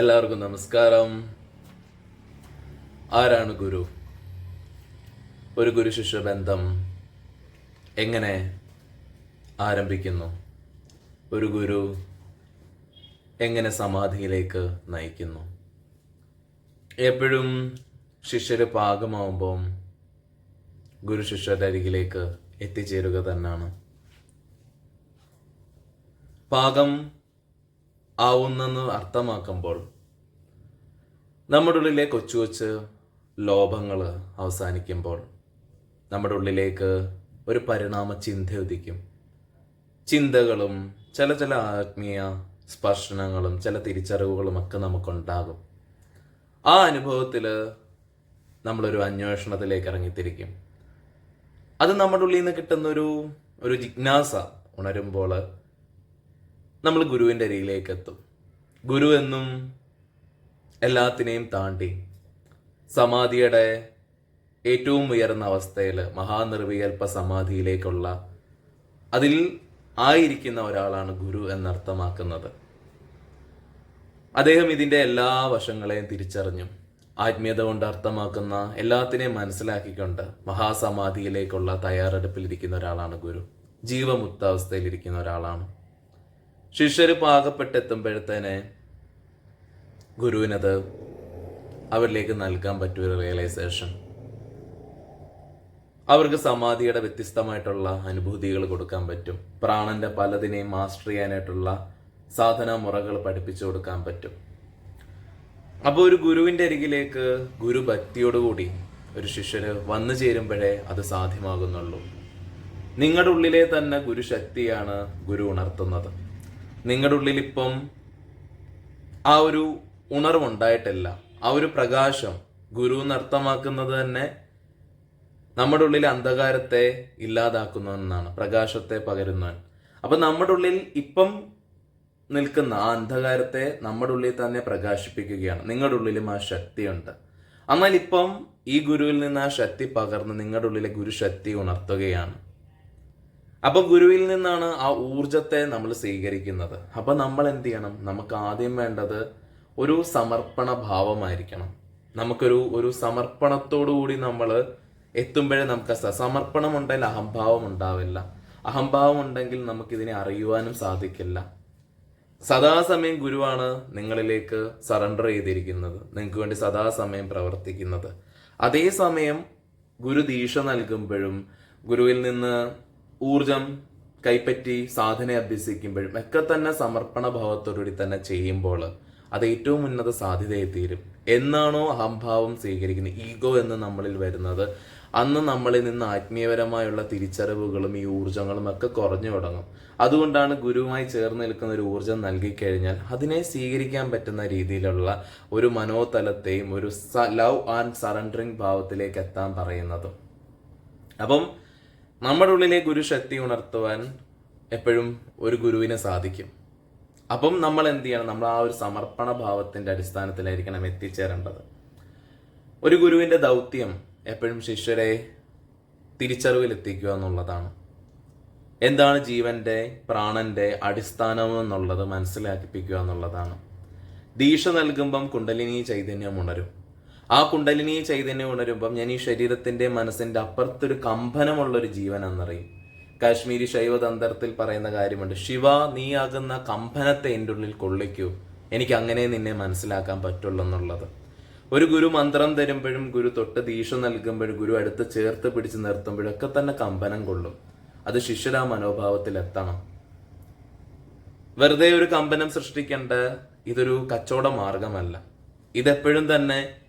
എല്ലാവർക്കും നമസ്കാരം. ആരാണ് ഗുരു? ഒരു ഗുരു ശിഷ്യ ബന്ധം എങ്ങനെ ആരംഭിക്കുന്നു? ഒരു ഗുരു എങ്ങനെ സമാധിയിലേക്ക് നയിക്കുന്നു? എപ്പോഴും ശിഷ്യര് പാകമാവുമ്പം ഗുരു ശിഷ്യരുടെ അരികിലേക്ക് എത്തിച്ചേരുക തന്നെയാണ് പാകം ആവുന്നെന്ന് അർത്ഥമാക്കുമ്പോൾ നമ്മുടെ ഉള്ളിലെ കൊച്ചു കൊച്ച് ലോഭങ്ങൾ അവസാനിക്കുമ്പോൾ നമ്മുടെ ഉള്ളിലേക്ക് ഒരു പരിണാമ ചിന്ത ഉദിക്കും. ചിന്തകളും ചില ചില ആത്മീയ സ്പർശനങ്ങളും ചില തിരിച്ചറിവുകളും ഒക്കെ നമുക്കുണ്ടാകും. ആ അനുഭവത്തിൽ നമ്മളൊരു അന്വേഷണത്തിലേക്ക് ഇറങ്ങിത്തിരിക്കും. അത് നമ്മുടെ ഉള്ളിൽ നിന്ന് കിട്ടുന്നൊരു ഒരു ജിജ്ഞാസ ഉണരുമ്പോൾ നമ്മൾ ഗുരുവിന്റെ അരിയിലേക്ക് എത്തും. ഗുരു എന്നും എല്ലാത്തിനെയും താണ്ടി സമാധിയുടെ ഏറ്റവും ഉയർന്ന അവസ്ഥയിൽ മഹാനിർവികൽപ്പ സമാധിയിലേക്കുള്ള അതിൽ ആയിരിക്കുന്ന ഒരാളാണ് ഗുരു എന്നർത്ഥമാക്കുന്നത്. അദ്ദേഹം ഇതിന്റെ എല്ലാ വശങ്ങളെയും തിരിച്ചറിഞ്ഞു ആത്മീയത കൊണ്ട് അർത്ഥമാക്കുന്ന എല്ലാത്തിനെയും മനസ്സിലാക്കിക്കൊണ്ട് മഹാസമാധിയിലേക്കുള്ള തയ്യാറെടുപ്പിലിരിക്കുന്ന ഒരാളാണ് ഗുരു. ജീവമുക്താവസ്ഥയിലിരിക്കുന്ന ഒരാളാണ്. ശിഷ്യര് പാകപ്പെട്ടെത്തുമ്പോഴത്തേനെ ഗുരുവിനത് അവരിലേക്ക് നൽകാൻ പറ്റിയൊരു റിയലൈസേഷൻ അവർക്ക് സമാധിയുടെ വ്യത്യസ്തമായിട്ടുള്ള അനുഭൂതികൾ കൊടുക്കാൻ പറ്റും. പ്രാണന്റെ പലതിനെയും മാസ്റ്റർ ചെയ്യാനായിട്ടുള്ള സാധന മുറകൾ പഠിപ്പിച്ചു കൊടുക്കാൻ പറ്റും. അപ്പോൾ ഒരു ഗുരുവിന്റെ അരികിലേക്ക് ഗുരു ഭക്തിയോടുകൂടി ഒരു ശിഷ്യര് വന്നു ചേരുമ്പോഴേ അത് സാധ്യമാകുന്നുള്ളൂ. നിങ്ങളുടെ ഉള്ളിലെ തന്നെ ഗുരുശക്തിയാണ് ഗുരു ഉണർത്തുന്നത്. നിങ്ങളുടെ ഉള്ളിൽ ഇപ്പം ആ ഒരു ഉണർവുണ്ടായിട്ടില്ല. ആ ഒരു പ്രകാശം ഗുരു എന്നർത്ഥമാക്കുന്നത് തന്നെ നമ്മുടെ ഉള്ളിൽ അന്ധകാരത്തെ ഇല്ലാതാക്കുന്നവനാണ് പ്രകാശത്തെ പകരുന്നവൻ അപ്പൊ നമ്മുടെ ഉള്ളിൽ ഇപ്പം നിൽക്കുന്ന ആ അന്ധകാരത്തെ നമ്മുടെ ഉള്ളിൽ തന്നെ പ്രകാശിപ്പിക്കുകയാണ്. നിങ്ങളുടെ ഉള്ളിലും ആ ശക്തിയുണ്ട്. എന്നാൽ ഇപ്പം ഈ ഗുരുവിൽ നിന്ന് ആ ശക്തി പകർന്ന് നിങ്ങളുടെ ഉള്ളിലെ ഗുരുശക്തി ഉണർത്തുകയാണ്. അപ്പൊ ഗുരുവിൽ നിന്നാണ് ആ ഊർജത്തെ നമ്മൾ സ്വീകരിക്കുന്നത്. അപ്പൊ നമ്മൾ എന്ത് ചെയ്യണം? നമുക്ക് ആദ്യം വേണ്ടത് ഒരു സമർപ്പണ ഭാവമായിരിക്കണം. നമുക്കൊരു ഒരു സമർപ്പണത്തോടു കൂടി നമ്മൾ എത്തുമ്പോഴേ നമുക്ക് സമർപ്പണം ഉണ്ടെങ്കിൽ അഹംഭാവം ഉണ്ടാവില്ല അഹംഭാവം ഉണ്ടെങ്കിൽ നമുക്കിതിനെ അറിയുവാനും സാധിക്കില്ല. സദാസമയം ഗുരുവാണ് നിങ്ങളിലേക്ക് സറണ്ടർ ചെയ്തിരിക്കുന്നത്. നിങ്ങൾക്ക് വേണ്ടി സദാസമയം പ്രവർത്തിക്കുന്നത്. അതേസമയം ഗുരു ദീക്ഷ നൽകുമ്പോഴും ഗുരുവിൽ നിന്ന് ഊർജം കൈപ്പറ്റി സാധന അഭ്യസിക്കുമ്പോഴും ഒക്കെ തന്നെ സമർപ്പണ ഭാവത്തോടുകൂടി തന്നെ ചെയ്യുമ്പോൾ അത് ഏറ്റവും ഉന്നത സാധ്യതയായി തീരും. എന്നാണോ അഹംഭാവം സ്വീകരിക്കുന്നത് ഈഗോ എന്ന് നമ്മളിൽ വരുന്നത്. അന്ന് നമ്മളിൽ നിന്ന് ആത്മീയപരമായുള്ള തിരിച്ചറിവുകളും ഈ ഊർജങ്ങളും ഒക്കെ കുറഞ്ഞു തുടങ്ങും. അതുകൊണ്ടാണ് ഗുരുവുമായി ചേർന്ന് നിൽക്കുന്ന ഒരു ഊർജം നൽകിക്കഴിഞ്ഞാൽ അതിനെ സ്വീകരിക്കാൻ പറ്റുന്ന രീതിയിലുള്ള ഒരു മനോതലത്തെയും ഒരു ലവ് ആൻഡ് സറണ്ടറിങ് ഭാവത്തിലേക്ക് എത്താൻ പറയുന്നതും. അപ്പം നമ്മുടെ ഉള്ളിലെ ഗുരുശക്തി ഉണർത്തുവാൻ എപ്പോഴും ഒരു ഗുരുവിനെ സാധിക്കും. അപ്പം നമ്മൾ എന്ത് ചെയ്യണം? നമ്മൾ ആ ഒരു സമർപ്പണ ഭാവത്തിന്റെ അടിസ്ഥാനത്തിലായിരിക്കണം എത്തിച്ചേരേണ്ടത്. ഒരു ഗുരുവിന്റെ ദൗത്യം എപ്പോഴും ശിഷ്യരെ തിരിച്ചറിവിലെത്തിക്കുക എന്നുള്ളതാണ് എന്താണ് ജീവന്റെ പ്രാണന്റെ അടിസ്ഥാനം എന്നുള്ളത് മനസ്സിലാക്കിപ്പിക്കുക എന്നുള്ളതാണ് ദീക്ഷ നൽകുമ്പം കുണ്ടലിനി ചൈതന്യം ഉണരും. ആ കുണ്ടലിനി ചൈതന്യം ഉണരുമ്പം ഞാൻ ഈ ശരീരത്തിന്റെ മനസ്സിന്റെ അപ്പുറത്തൊരു കമ്പനമുള്ള ഒരു ജീവൻ എന്നറിയും കാശ്മീരി ശൈവതന്ത്രത്തിൽ പറയുന്ന കാര്യമുണ്ട് ശിവ നീ ആകുന്ന കമ്പനത്തെ എന്റെ ഉള്ളിൽ കൊള്ളിക്കൂ. എനിക്ക് അങ്ങനെ നിന്നെ മനസ്സിലാക്കാൻ പറ്റുള്ളൂ എന്നുള്ളത്. ഒരു ഗുരു മന്ത്രം തരുമ്പോഴും ഗുരു തൊട്ട് ദീക്ഷ നൽകുമ്പോഴും ഗുരു അടുത്ത് ചേർത്ത് പിടിച്ച് നിർത്തുമ്പോഴും ഒക്കെ തന്നെ കമ്പനം കൊള്ളും. അത് ശിഷ്യരാ മനോഭാവത്തിൽ എത്തണം. വെറുതെ ഒരു കമ്പനം സൃഷ്ടിക്കേണ്ട ഇതൊരു കച്ചവട മാർഗമല്ല. ഇതെപ്പോഴും തന്നെ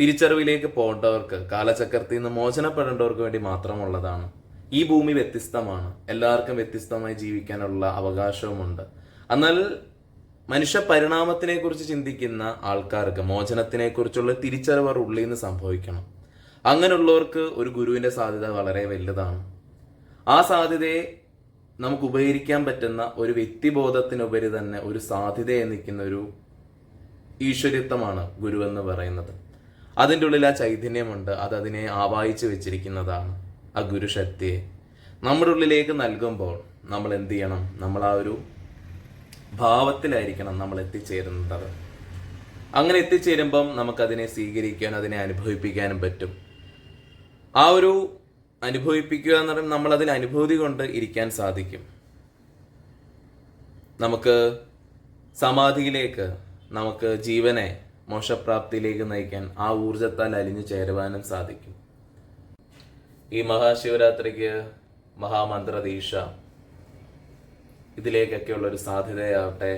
തിരിച്ചറിവിലേക്ക് പോകേണ്ടവർക്ക് കാലചക്രത്തിൽ നിന്ന് മോചനപ്പെടേണ്ടവർക്ക് വേണ്ടി മാത്രമുള്ളതാണ്. ഈ ഭൂമി വ്യത്യസ്തമാണ്. എല്ലാവർക്കും വ്യത്യസ്തമായി ജീവിക്കാനുള്ള അവകാശവുമുണ്ട്. എന്നാൽ മനുഷ്യ പരിണാമത്തിനെ കുറിച്ച് ചിന്തിക്കുന്ന ആൾക്കാർക്ക് മോചനത്തിനെ കുറിച്ചുള്ള തിരിച്ചറിവ് ഉള്ളിൽ നിന്ന് സംഭവിക്കണം. അങ്ങനെയുള്ളവർക്ക് ഒരു ഗുരുവിന്റെ സാധ്യത വളരെ വലുതാണ്. ആ സാധ്യതയെ നമുക്ക് ഉപകരിക്കാൻ പറ്റുന്ന ഒരു വ്യക്തിബോധത്തിനുപരി തന്നെ ഒരു സാധ്യതയെ നിൽക്കുന്ന ഒരു ഈശ്വര്യത്വമാണ് ഗുരു എന്ന് പറയുന്നത്. അതിന്റെ ഉള്ളിൽ ആ ചൈതന്യമുണ്ട്. അത് അതിനെ ആവാഹിച്ച് വെച്ചിരിക്കുന്നതാണ്. ആ ഗുരുശക്തിയെ. നമ്മുടെ ഉള്ളിലേക്ക് നൽകുമ്പോൾ നമ്മൾ എന്ത് ചെയ്യണം? നമ്മൾ ആ ഒരു ഭാവത്തിലായിരിക്കണം നമ്മൾ എത്തിച്ചേരുന്നത്. അങ്ങനെ എത്തിച്ചേരുമ്പം നമുക്കതിനെ സ്വീകരിക്കാനും അതിനെ അനുഭവിപ്പിക്കാനും പറ്റും. ആ ഒരു അനുഭവിപ്പിക്കുക എന്ന് പറയുമ്പോൾ നമ്മൾ അതിൽ അനുഭൂതി കൊണ്ട് ഇരിക്കാൻ സാധിക്കും. നമുക്ക് സമാധിയിലേക്ക് നമുക്ക് ജീവനെ മോശപ്രാപ്തിയിലേക്ക് നയിക്കാൻ ആ ഊർജത്താൽ അലിഞ്ഞു ചേരുവാനും സാധിക്കും. ഈ മഹാശിവരാത്രിക്ക് മഹാമന്ത്രദീക്ഷ ഇതിലേക്കൊക്കെയുള്ള ഒരു സാധ്യതയാവട്ടെ.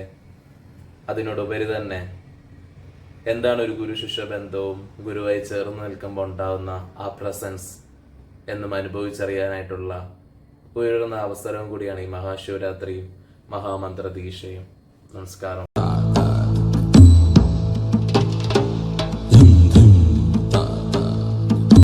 അതിനോടുപരി തന്നെ എന്താണ് ഒരു ഗുരു ശിഷ്യ ബന്ധവും ഗുരുവായി ചേർന്ന് നിൽക്കുമ്പോൾ ഉണ്ടാവുന്ന ആ പ്രസൻസ് എന്നും അനുഭവിച്ചറിയാനായിട്ടുള്ള ഉയർന്ന അവസരവും കൂടിയാണ് ഈ മഹാശിവരാത്രിയും മഹാമന്ത്രദീക്ഷയും. നമസ്കാരം.